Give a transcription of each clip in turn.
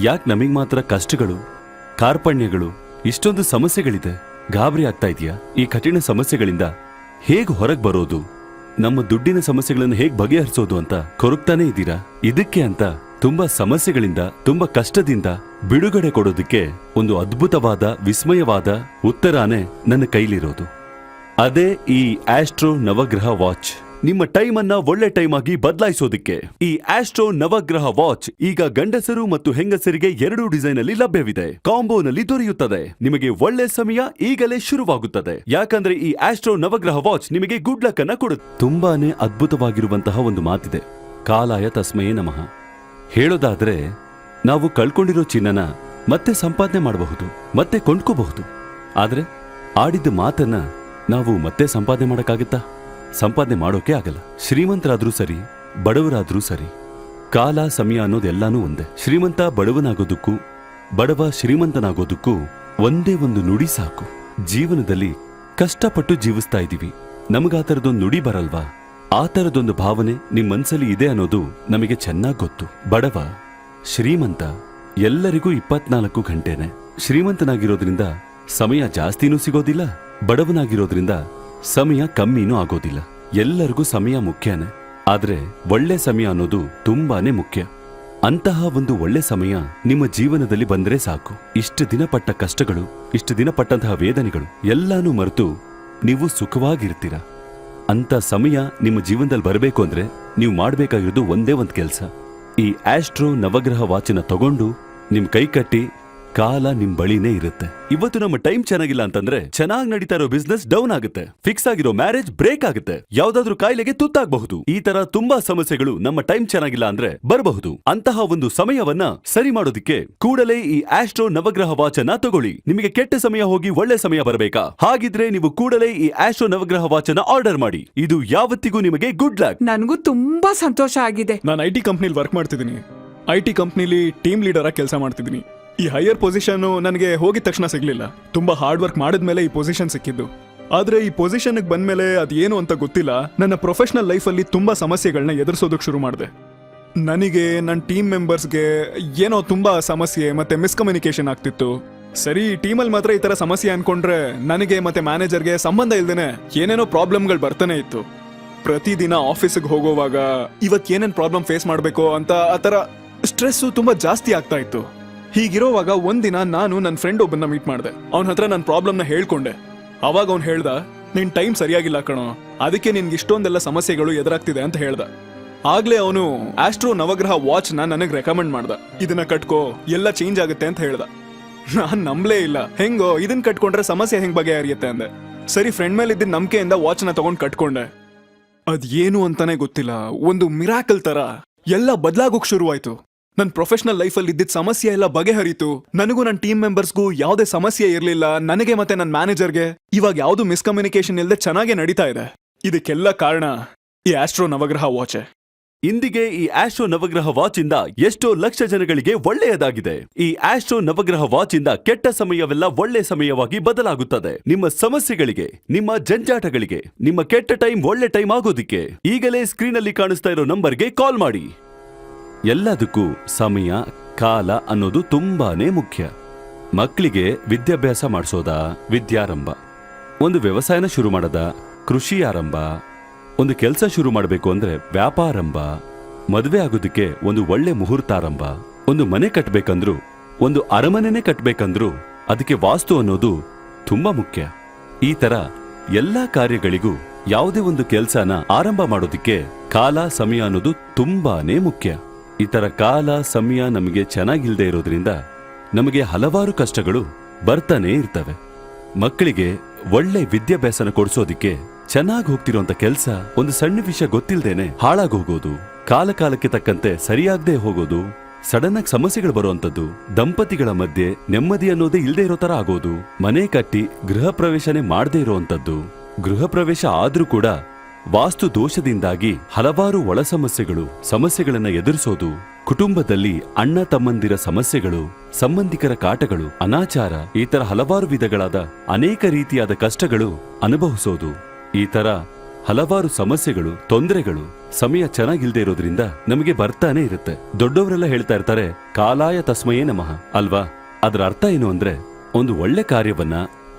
ಯಾಕೆ ನಮಗ್ ಮಾತ್ರ ಕಷ್ಟಗಳು, ಕಾರ್ಪಣ್ಯಗಳು, ಇಷ್ಟೊಂದು ಸಮಸ್ಯೆಗಳಿದೆ? ಗಾಬರಿ ಆಗ್ತಾ ಇದೆಯಾ? ಈ ಕಠಿಣ ಸಮಸ್ಯೆಗಳಿಂದ ಹೇಗ್ ಹೊರಗ್ ಬರೋದು? ನಮ್ಮ ದುಡ್ಡಿನ ಸಮಸ್ಯೆಗಳನ್ನು ಹೇಗ್ ಬಗೆಹರಿಸೋದು ಅಂತ ಕೊರಗ್ತಾನೆ ಇದ್ದೀರಾ? ಇದಕ್ಕೆ ಅಂತ ತುಂಬಾ ಸಮಸ್ಯೆಗಳಿಂದ, ತುಂಬಾ ಕಷ್ಟದಿಂದ ಬಿಡುಗಡೆ ಕೊಡೋದಕ್ಕೆ ಒಂದು ಅದ್ಭುತವಾದ, ವಿಸ್ಮಯವಾದ ಉತ್ತರಾನೆ ನನ್ನ ಕೈಲಿರೋದು. ಅದೇ ಈ ಆಸ್ಟ್ರೋ ನವಗ್ರಹ ವಾಚ್ ನಿಮ್ಮ ಟೈಮ್ ಅನ್ನ ಒಳ್ಳೆ ಟೈಮ್ ಆಗಿ ಬದಲಾಯಿಸೋದಿಕ್ಕೆ. ಈ ಆಸ್ಟ್ರೋ ನವಗ್ರಹ ವಾಚ್ ಈಗ ಗಂಡಸರು ಮತ್ತು ಹೆಂಗಸರಿಗೆ ಎರಡು ಡಿಸೈನ್ ಅಲ್ಲಿ ಲಭ್ಯವಿದೆ ಕಾಂಬೋನಲ್ಲಿ ದೊರೆಯುತ್ತದೆ. ನಿಮಗೆ ಒಳ್ಳೆ ಸಮಯ ಈಗಲೇ ಶುರುವಾಗುತ್ತದೆ. ಯಾಕಂದ್ರೆ ಈ ಆಸ್ಟ್ರೋ ನವಗ್ರಹ ವಾಚ್ ನಿಮಗೆ ಗುಡ್ ಲಕ್ ಅನ್ನ ಕೊಡುತ್ತೆ. ತುಂಬಾನೇ ಅದ್ಭುತವಾಗಿರುವಂತಹ ಒಂದು ಮಾತಿದೆ. ಕಾಲಾಯ ತಸ್ಮಯೇ ನಮಃ. ಹೇಳೋದಾದ್ರೆ, ನಾವು ಕಳ್ಕೊಂಡಿರೋ ಚಿನ್ನನ ಮತ್ತೆ ಸಂಪಾದನೆ ಮಾಡಬಹುದು, ಮತ್ತೆ ಕೊಂಡ್ಕೋಬಹುದು. ಆದ್ರೆ, ಆಡಿದ ಮಾತನ್ನ ನಾವು ಮತ್ತೆ ಸಂಪಾದನೆ ಮಾಡಕ್ಕಾಗತ್ತಾ? ಸಂಪಾದನೆ ಮಾಡೋಕೆ ಆಗಲ್ಲ. ಶ್ರೀಮಂತರಾದ್ರೂ ಸರಿ, ಬಡವರಾದ್ರೂ ಸರಿ, ಕಾಲ, ಸಮಯ ಅನ್ನೋದೆಲ್ಲಾನು ಒಂದೇ. ಶ್ರೀಮಂತ ಬಡವನಾಗೋದಕ್ಕೂ, ಬಡವ ಶ್ರೀಮಂತನಾಗೋದಕ್ಕೂ ಒಂದೇ ಒಂದು ನುಡಿ ಸಾಕು. ಜೀವನದಲ್ಲಿ ಕಷ್ಟಪಟ್ಟು ಜೀವಿಸ್ತಾ ಇದ್ದೀವಿ. ನಮಗಾ ಥರದೊಂದು ನುಡಿ ಬರಲ್ವಾ? ಆ ಥರದೊಂದು ಭಾವನೆ ನಿಮ್ಮ ಮನಸ್ಸಲ್ಲಿ ಇದೆ ಅನ್ನೋದು ನಮಗೆ ಚೆನ್ನಾಗಿ ಗೊತ್ತು. ಬಡವ, ಶ್ರೀಮಂತ, ಎಲ್ಲರಿಗೂ ಇಪ್ಪತ್ನಾಲ್ಕು ಗಂಟೆನೆ. ಶ್ರೀಮಂತನಾಗಿರೋದ್ರಿಂದ ಸಮಯ ಜಾಸ್ತಿನೂ ಸಿಗೋದಿಲ್ಲ, ಬಡವನಾಗಿರೋದ್ರಿಂದ ಸಮಯ ಕಮ್ಮಿನೂ ಆಗೋದಿಲ್ಲ. ಎಲ್ಲರಿಗೂ ಸಮಯ ಮುಖ್ಯನೇ. ಆದರೆ ಒಳ್ಳೆ ಸಮಯ ಅನ್ನೋದು ತುಂಬಾನೇ ಮುಖ್ಯ. ಅಂತಹ ಒಂದು ಒಳ್ಳೆ ಸಮಯ ನಿಮ್ಮ ಜೀವನದಲ್ಲಿ ಬಂದ್ರೆ ಸಾಕು. ಇಷ್ಟು ದಿನ ಪಟ್ಟ ಕಷ್ಟಗಳು, ಇಷ್ಟು ದಿನ ಪಟ್ಟಂತಹ ವೇದನೆಗಳು ಎಲ್ಲಾನು ಮರೆತು ನೀವು ಸುಖವಾಗಿರ್ತೀರ? ಅಂತ ಸಮಯ ನಿಮ್ಮ ಜೀವನದಲ್ಲಿ ಬರಬೇಕು ಅಂದ್ರೆ ನೀವು ಮಾಡಬೇಕಾಗಿರೋದು ಒಂದೇ ಒಂದು ಕೆಲಸ. ಈ ಆಸ್ಟ್ರೋ ನವಗ್ರಹ ವಾಚನ ತಗೊಂಡು ನಿಮ್ ಕೈ ಕಟ್ಟಿ ಕಾಲ ನಿಮ್ ಬಳಿನೇ ಇರುತ್ತೆ. ಇವತ್ತು ನಮ್ಮ ಟೈಮ್ ಚೆನ್ನಾಗಿಲ್ಲ ಅಂತಂದ್ರೆ ಚೆನ್ನಾಗಿ ನಡೀತಾ ಇರೋ ಬಿಸ್ನೆಸ್ ಡೌನ್ ಆಗುತ್ತೆ. ಫಿಕ್ಸ್ ಆಗಿರೋ ಮ್ಯಾರೇಜ್ ಬ್ರೇಕ್ ಆಗುತ್ತೆ. ಯಾವ್ದಾದ್ರೂ ಕಾಯಿಲೆಗೆ ತುತ್ತಾಗಬಹುದು. ಈ ತರ ತುಂಬಾ ಸಮಸ್ಯೆಗಳು ನಮ್ಮ ಟೈಮ್ ಚೆನ್ನಾಗಿಲ್ಲ ಅಂದ್ರೆ ಬರಬಹುದು. ಅಂತಹ ಒಂದು ಸಮಯವನ್ನ ಸರಿ ಮಾಡೋದಿಕ್ಕೆ ಕೂಡಲೇ ಈ ಆಸ್ಟ್ರೋ ನವಗ್ರಹ ವಾಚನ ತಗೊಳ್ಳಿ. ನಿಮಗೆ ಕೆಟ್ಟ ಸಮಯ ಹೋಗಿ ಒಳ್ಳೆ ಸಮಯ ಬರಬೇಕಾ? ಹಾಗಿದ್ರೆ ನೀವು ಕೂಡಲೇ ಈ ಆಸ್ಟ್ರೋ ನವಗ್ರಹ ವಾಚನ ಆರ್ಡರ್ ಮಾಡಿ. ಇದು ಯಾವತ್ತಿಗೂ ನಿಮಗೆ ಗುಡ್ ಲಕ್. ನನಗೂ ತುಂಬಾ ಸಂತೋಷ ಆಗಿದೆ. ನಾನು ಐ ಟಿ ಕಂಪ್ನಿಲಿ ವರ್ಕ್ ಮಾಡ್ತಿದ್ದೀನಿ. ಐ ಟಿ ಕಂಪ್ನಿಲಿ ಟೀಮ್ ಲೀಡರ್ ಆಗಿ ಕೆಲಸ ಮಾಡ್ತಿದ್ದೀನಿ. ಈ ಹೈಯರ್ ಪೊಸಿಷನ್ ನನಗೆ ಹೋಗಿದ ತಕ್ಷಣ ಸಿಗ್ಲಿಲ್ಲ. ತುಂಬಾ ಹಾರ್ಡ್ ವರ್ಕ್ ಮಾಡಿದ್ಮೇಲೆ ಈ ಪೊಸಿಷನ್ ಸಿಕ್ಕಿದ್ದು. ಆದ್ರೆ ಈ ಪೊಸಿಷನ್ ಬಂದ ಮೇಲೆ ಅದೇನು ಅಂತ ಗೊತ್ತಿಲ್ಲ. ನನ್ನ ಪ್ರೊಫೆಷನಲ್ ಲೈಫಲ್ಲಿ ತುಂಬಾ ಸಮಸ್ಯೆಗಳನ್ನ ಎದುರಿಸೋದಕ್ಕೆ ಶುರು ಮಾಡಿದೆ. ನನಗೆ ನನ್ನ ಟೀಮ್ ಮೆಂಬರ್ಸ್ಗೆ ಏನೋ ತುಂಬಾ ಸಮಸ್ಯೆ ಮತ್ತೆ ಮಿಸ್ಕಮ್ಯುನಿಕೇಶನ್ ಆಗ್ತಿತ್ತು. ಸರಿ, ಈ ಟೀಮಲ್ಲಿ ಮಾತ್ರ ಈ ತರ ಸಮಸ್ಯೆ ಅನ್ಕೊಂಡ್ರೆ ನನಗೆ ಮತ್ತೆ ಮ್ಯಾನೇಜರ್ಗೆ ಸಂಬಂಧ ಇಲ್ದೇನೆ ಏನೇನೋ ಪ್ರಾಬ್ಲಮ್ಗಳು ಬರ್ತಾನೆ ಇತ್ತು. ಪ್ರತಿದಿನ ಆಫೀಸಿಗೆ ಹೋಗೋವಾಗ ಇವತ್ತು ಏನೇನು ಪ್ರಾಬ್ಲಮ್ ಫೇಸ್ ಮಾಡಬೇಕು ಅಂತ ಆ ಥರ ಸ್ಟ್ರೆಸ್ ತುಂಬಾ ಜಾಸ್ತಿ ಆಗ್ತಾ ಇತ್ತು. ಹೀಗಿರೋವಾಗ ಒಂದಿನ ನಾನು ನನ್ನ ಫ್ರೆಂಡ್ ಒಬ್ಬನ್ನ ಮೀಟ್ ಮಾಡಿದೆ. ಅವನ ಹತ್ರ ನನ್ನ ಪ್ರಾಬ್ಲಮ್ನ ಹೇಳ್ಕೊಂಡೆ. ಅವಾಗ ಅವ್ನು ಹೇಳ್ದ, ನಿನ್ ಟೈಮ್ ಸರಿಯಾಗಿಲ್ಲ ಕಣೋ. ಅದಕ್ಕೆ ನಿನ್ಗೆ ಇಷ್ಟೊಂದೆಲ್ಲ ಸಮಸ್ಯೆಗಳು ಎದುರಾಗ್ತಿದೆ ಅಂತ ಹೇಳ್ದ. ಆಗ್ಲೇ ಅವನು ಆಸ್ಟ್ರೋ ನವಗ್ರಹ ವಾಚ್ನ ನನಗೆ ರೆಕಮೆಂಡ್ ಮಾಡ್ದ. ಇದನ್ನ ಕಟ್ಕೋ, ಎಲ್ಲ ಚೇಂಜ್ ಆಗುತ್ತೆ ಅಂತ ಹೇಳ್ದ. ನಾನ್ ನಂಬ್ಲೇ ಇಲ್ಲ. ಹೆಂಗೋ ಇದನ್ನ ಕಟ್ಕೊಂಡ್ರೆ ಸಮಸ್ಯೆ ಹೆಂಗ್ ಬಗೆಹರಿಯುತ್ತೆ ಅಂದೆ. ಸರಿ ಫ್ರೆಂಡ್ ಮೇಲೆ ಇದ್ದ ನಂಬಿಕೆಯಿಂದ ನ ತಗೊಂಡ್ ಕಟ್ಕೊಂಡೆ. ಅದ್ ಏನು ಅಂತಾನೆ ಗೊತ್ತಿಲ್ಲ. ಒಂದು ಮಿರಾಕಲ್ ತರ ಎಲ್ಲ ಬದಲಾಗೋಕ್ ಶುರುವಾಯ್ತು. ನನ್ನ ಪ್ರೊಫೆಷನಲ್ ಲೈಫಲ್ಲಿ ಇದ್ದಿದ್ದ ಸಮಸ್ಯೆ ಎಲ್ಲ ಬಗೆಹರಿತು. ನನಗೂ ನನ್ನ ಟೀಮ್ ಮೆಂಬರ್ಸ್ಗೂ ಯಾವುದೇ ಸಮಸ್ಯೆ ಇರಲಿಲ್ಲ. ನನಗೆ ಮತ್ತೆ ನನ್ನ ಮ್ಯಾನೇಜರ್ಗೆ ಇವಾಗ ಯಾವುದು ಮಿಸ್ಕಮ್ಯುನಿಕೇಶನ್ ಇಲ್ಲದೆ ಚೆನ್ನಾಗೇ ನಡೀತಾ ಇದೆ. ಇದಕ್ಕೆಲ್ಲ ಕಾರಣ ಈ ಆಸ್ಟ್ರೋ ನವಗ್ರಹ ವಾಚೆ ಇಂದಿಗೆ ಈ ಆಸ್ಟ್ರೋ ನವಗ್ರಹ ವಾಚ್ ಇಂದ ಎಷ್ಟೋ ಲಕ್ಷ ಜನಗಳಿಗೆ ಒಳ್ಳೆಯದಾಗಿದೆ. ಈ ಆಸ್ಟ್ರೋ ನವಗ್ರಹ ವಾಚ್ ಇಂದ ಕೆಟ್ಟ ಸಮಯವೆಲ್ಲ ಒಳ್ಳೆ ಸಮಯವಾಗಿ ಬದಲಾಗುತ್ತದೆ. ನಿಮ್ಮ ಸಮಸ್ಯೆಗಳಿಗೆ, ನಿಮ್ಮ ಜಂಜಾಟಗಳಿಗೆ, ನಿಮ್ಮ ಕೆಟ್ಟ ಟೈಮ್ ಒಳ್ಳೆ ಟೈಮ್ ಆಗೋದಿಕ್ಕೆ ಈಗಲೇ ಸ್ಕ್ರೀನ್ ಅಲ್ಲಿ ಕಾಣಿಸ್ತಾ ಇರೋ ನಂಬರ್ಗೆ ಕಾಲ್ ಮಾಡಿ. ಎಲ್ಲದಕ್ಕೂ ಸಮಯ, ಕಾಲ ಅನ್ನೋದು ತುಂಬಾನೇ ಮುಖ್ಯ. ಮಕ್ಕಳಿಗೆ ವಿದ್ಯಾಭ್ಯಾಸ ಮಾಡಿಸೋದ ವಿದ್ಯಾರಂಭ. ಒಂದು ವ್ಯವಸಾಯನ ಶುರು ಮಾಡದ ಕೃಷಿ ಆರಂಭ. ಒಂದು ಕೆಲಸ ಶುರು ಮಾಡಬೇಕು ಅಂದ್ರೆ ವ್ಯಾಪಾರಂಭ. ಮದುವೆ ಆಗೋದಕ್ಕೆ ಒಂದು ಒಳ್ಳೆ ಮುಹೂರ್ತಾರಂಭ. ಒಂದು ಮನೆ ಕಟ್ಬೇಕಂದ್ರು, ಒಂದು ಅರಮನೆನೇ ಕಟ್ಬೇಕಂದ್ರು ಅದಕ್ಕೆ ವಾಸ್ತು ಅನ್ನೋದು ತುಂಬಾ ಮುಖ್ಯ. ಈ ತರ ಎಲ್ಲಾ ಕಾರ್ಯಗಳಿಗೂ ಯಾವುದೇ ಒಂದು ಕೆಲಸನ ಆರಂಭ ಮಾಡೋದಿಕ್ಕೆ ಕಾಲ, ಸಮಯ ಅನ್ನೋದು ತುಂಬಾನೇ ಮುಖ್ಯ. ಈ ತರ ಕಾಲ ಸಮಯ ನಮಗೆ ಚೆನ್ನಾಗಿಲ್ಲದೆ ಇರೋದ್ರಿಂದ ನಮಗೆ ಹಲವಾರು ಕಷ್ಟಗಳು ಬರ್ತಾನೆ ಇರ್ತವೆ. ಮಕ್ಕಳಿಗೆ ಒಳ್ಳೆ ವಿದ್ಯಾಭ್ಯಾಸನ ಕೊಡಿಸೋದಿಕ್ಕೆ ಚೆನ್ನಾಗಿ ಹೋಗ್ತಿರೋಂತ ಕೆಲಸ ಒಂದು ಸಣ್ಣ ವಿಷಯ ಗೊತ್ತಿಲ್ಲದೇನೆ ಹಾಳಾಗೋಗೋದು, ಕಾಲ ಕಾಲಕ್ಕೆ ತಕ್ಕಂತೆ ಸರಿಯಾಗದೆ ಹೋಗೋದು ಸಡನ್ ಆಗಿ ಸಮಸ್ಯೆಗಳು ಬರುವಂತದ್ದು ದಂಪತಿಗಳ ಮಧ್ಯೆ ನೆಮ್ಮದಿ ಅನ್ನೋದೇ ಇಲ್ಲದೆ ಇರೋ ತರ ಆಗೋದು, ಮನೆ ಕಟ್ಟಿ ಗೃಹ ಪ್ರವೇಶನೇ ಮಾಡದೇ ಇರುವಂತದ್ದು ಗೃಹ ಪ್ರವೇಶ ಆದ್ರೂ ಕೂಡ ವಾಸ್ತು ದೋಷದಿಂದಾಗಿ ಹಲವಾರು ಒಳ ಸಮಸ್ಯೆಗಳು ಸಮಸ್ಯೆಗಳನ್ನು ಎದುರಿಸೋದು, ಕುಟುಂಬದಲ್ಲಿ ಅಣ್ಣ ತಮ್ಮಂದಿರ ಸಮಸ್ಯೆಗಳು, ಸಂಬಂಧಿಕರ ಕಾಟಗಳು, ಅನಾಚಾರ, ಈ ತರ ಹಲವಾರು ವಿಧಗಳಾದ ಅನೇಕ ರೀತಿಯಾದ ಕಷ್ಟಗಳು ಅನುಭವಿಸೋದು. ಈ ತರ ಹಲವಾರು ಸಮಸ್ಯೆಗಳು, ತೊಂದರೆಗಳು ಸಮಯ ಚೆನ್ನಾಗಿಲ್ದೇ ಇರೋದ್ರಿಂದ ನಮಗೆ ಬರ್ತಾನೆ ಇರುತ್ತೆ. ದೊಡ್ಡವರೆಲ್ಲ ಹೇಳ್ತಾ ಇರ್ತಾರೆ, ಕಾಲಾಯ ತಸ್ಮಯೇ ನಮಃ. ಅಲ್ವಾ? ಅದರ ಅರ್ಥ ಏನು ಅಂದ್ರೆ, ಒಂದು ಒಳ್ಳೆ ಕಾರ್ಯವನ್ನ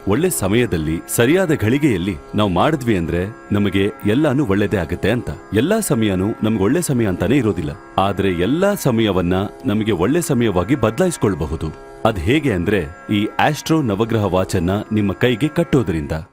ಒಳ್ಳೆ ಸಮಯದಲ್ಲಿ ಸರಿಯಾದ ಘಳಿಗೆಯಲ್ಲಿ ನಾವು ಮಾಡಿದ್ವಿ ಅಂದ್ರೆ ನಮಗೆ ಎಲ್ಲಾನು ಒಳ್ಳೇದೇ ಆಗುತ್ತೆ ಅಂತ. ಎಲ್ಲಾ ಸಮಯನೂ ನಮ್ಗೆ ಒಳ್ಳೆ ಸಮಯ ಅಂತಾನೆ ಇರೋದಿಲ್ಲ. ಆದ್ರೆ ಎಲ್ಲಾ ಸಮಯವನ್ನ ನಮಗೆ ಒಳ್ಳೆ ಸಮಯವಾಗಿ ಬದಲಾಯಿಸ್ಕೊಳ್ಬಹುದು. ಅದ್ ಹೇಗೆ ಅಂದ್ರೆ ಈ ಆಸ್ಟ್ರೋ ನವಗ್ರಹ ವಾಚನ್ನ ನಿಮ್ಮ ಕೈಗೆ ಕಟ್ಟೋದ್ರಿಂದ.